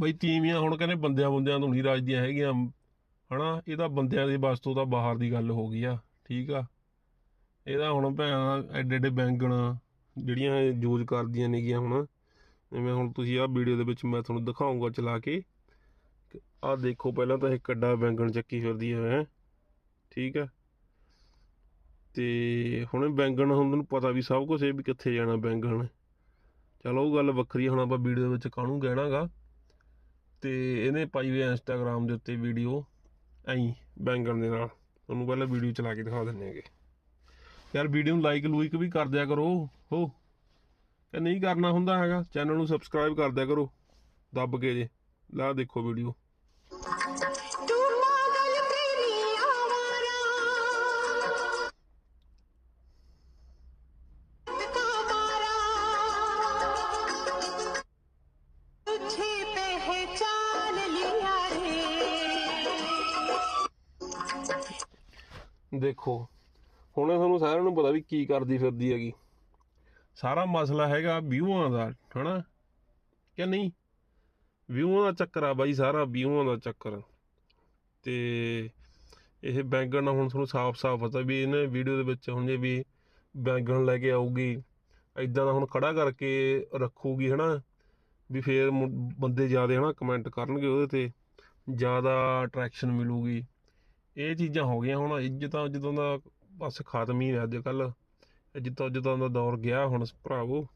ਬਈ ਤੀਵੀਆਂ ਹੁਣ ਕਹਿੰਦੇ ਬੰਦਿਆਂ ਬੰਦਿਆਂ ਤੋਂ ਨਹੀਂ ਰਾਜਦੀਆਂ ਹੈਗੀਆਂ। ਹਨਾ ਇਹ ਤਾਂ ਬੰਦਿਆਂ ਦੇ ਬਸ ਤੋਂ ਤਾਂ ਬਾਹਰ ਦੀ ਗੱਲ ਹੋ ਗਈ ਆ ਠੀਕ ਆ। ਇਹਦਾ ਹੁਣ ਭੈਣ ਐਡੇ ਐਡੇ ਬੈਂਗਣ ਜਿਹੜੀਆਂ ਯੂਜ਼ ਕਰਦੀਆਂ ਨੇਗੀਆਂ ਹੁਣ। ਜਿਵੇਂ ਹੁਣ ਤੁਸੀਂ ਆਹ ਵੀਡੀਓ ਦੇ ਵਿੱਚ ਮੈਂ ਤੁਹਾਨੂੰ ਦਿਖਾਉਂਗਾ ਚਲਾ ਕੇ। ਆਹ ਦੇਖੋ ਪਹਿਲਾਂ ਤਾਂ ਇਹ ਕੱਡਾ ਬੈਂਗਣ ਚੱਕੀ ਫਿਰਦੀ ਹੈ ਠੀਕ ਆ। ਤੇ ਹੁਣ ਬੈਂਗਣ ਹੁਣ ਤੁਹਾਨੂੰ ਪਤਾ ਵੀ ਸਭ ਕੁਝ ਇਹ ਵੀ ਕਿੱਥੇ ਜਾਣਾ ਬੈਂਗਣ। ਚਲੋ ਉਹ ਗੱਲ ਵੱਖਰੀ ਆ, ਹੁਣ ਆਪਾਂ ਵੀਡੀਓ ਦੇ ਵਿੱਚ ਕਾਹਨੂੰ ਕਹਿਣਾਗਾ। ਤੇ ਇਹਨੇ ਪਾਈ ਹੋਈ ਇੰਸਟਾਗ੍ਰam ਦੇ ਉੱਤੇ ਵੀਡੀਓ ਐਂ ਬੈਂਗਣ ਦੇ ਨਾਲ। ਤੁਹਾਨੂੰ ਪਹਿਲਾਂ ਵੀਡੀਓ ਚਲਾ ਕੇ ਦਿਖਾ ਦਿੰਨੇ ਹੈਗੇ। ਯਾਰ ਵੀਡੀਓ ਨੂੰ ਲਾਈਕ ਲੂਇਕ ਵੀ ਕਰ ਦਿਆ ਕਰੋ। ਹੋ। ਤੇ ਨਹੀਂ ਕਰਨਾ ਹੁੰਦਾ ਹੈਗਾ। ਚੈਨਲ ਨੂੰ ਸਬਸਕ੍ਰਾਈਬ ਕਰ ਦਿਆ ਕਰੋ। ਦੱਬ ਕੇ ਜੇ। ਲਾ ਦੇਖੋ ਵੀਡੀਓ ਦੇਖੋ, ਹੁਣ ਤੁਹਾਨੂੰ ਸਾਰਿਆਂ ਨੂੰ ਪਤਾ ਵੀ ਕੀ ਕਰਦੀ ਫਿਰਦੀ ਹੈਗੀ। ਸਾਰਾ ਮਸਲਾ ਹੈਗਾ ਵਿਊਆਂ ਦਾ, ਹਨਾ? ਕਿ ਨਹੀਂ? ਵਿਊਆਂ ਦਾ ਚੱਕਰ ਆ ਬਾਈ, ਸਾਰਾ ਵਿਊਆਂ ਦਾ ਚੱਕਰ। ਤੇ ਇਹ ਬੈਂਗਣ ਹੁਣ ਤੁਹਾਨੂੰ ਸਾਫ਼-ਸਾਫ਼ ਪਤਾ ਵੀ ਇਹਨੇ ਵੀਡੀਓ ਦੇ ਵਿੱਚ ਹੁਣ ਜੇ ਵੀ ਬੈਂਗਣ ਲੈ ਕੇ ਆਊਗੀ ਐਦਾਂ ਦਾ ਹੁਣ ਖੜਾ ਕਰਕੇ ਰੱਖੂਗੀ, ਹਨਾ? ਵੀ ਫੇਰ ਮੁ- ਬੰਦੇ ਜ਼ਿਆਦਾ, ਹਨਾ ਕਮੈਂਟ ਕਰਨਗੇ ਉਹਦੇ ਤੇ, ਜ਼ਿਆਦਾ ਅਟਰੈਕਸ਼ਨ ਮਿਲੂਗੀ। ਇਹ ਚੀਜ਼ਾਂ ਹੋ ਗਈਆਂ ਹੁਣ ਇੱਜ਼ਤਾਂ ਜਦੋਂ ਦਾ ਬਸ ਖਤਮ ਹੀ ਹੈ ਅੱਜ ਕੱਲ ਇੱਜ਼ਤਾਂ ਇੱਜ਼ਤਾਂ ਦਾ ਦੌਰ ਗਿਆ ਹੁਣ ਭਰਾਵੋ।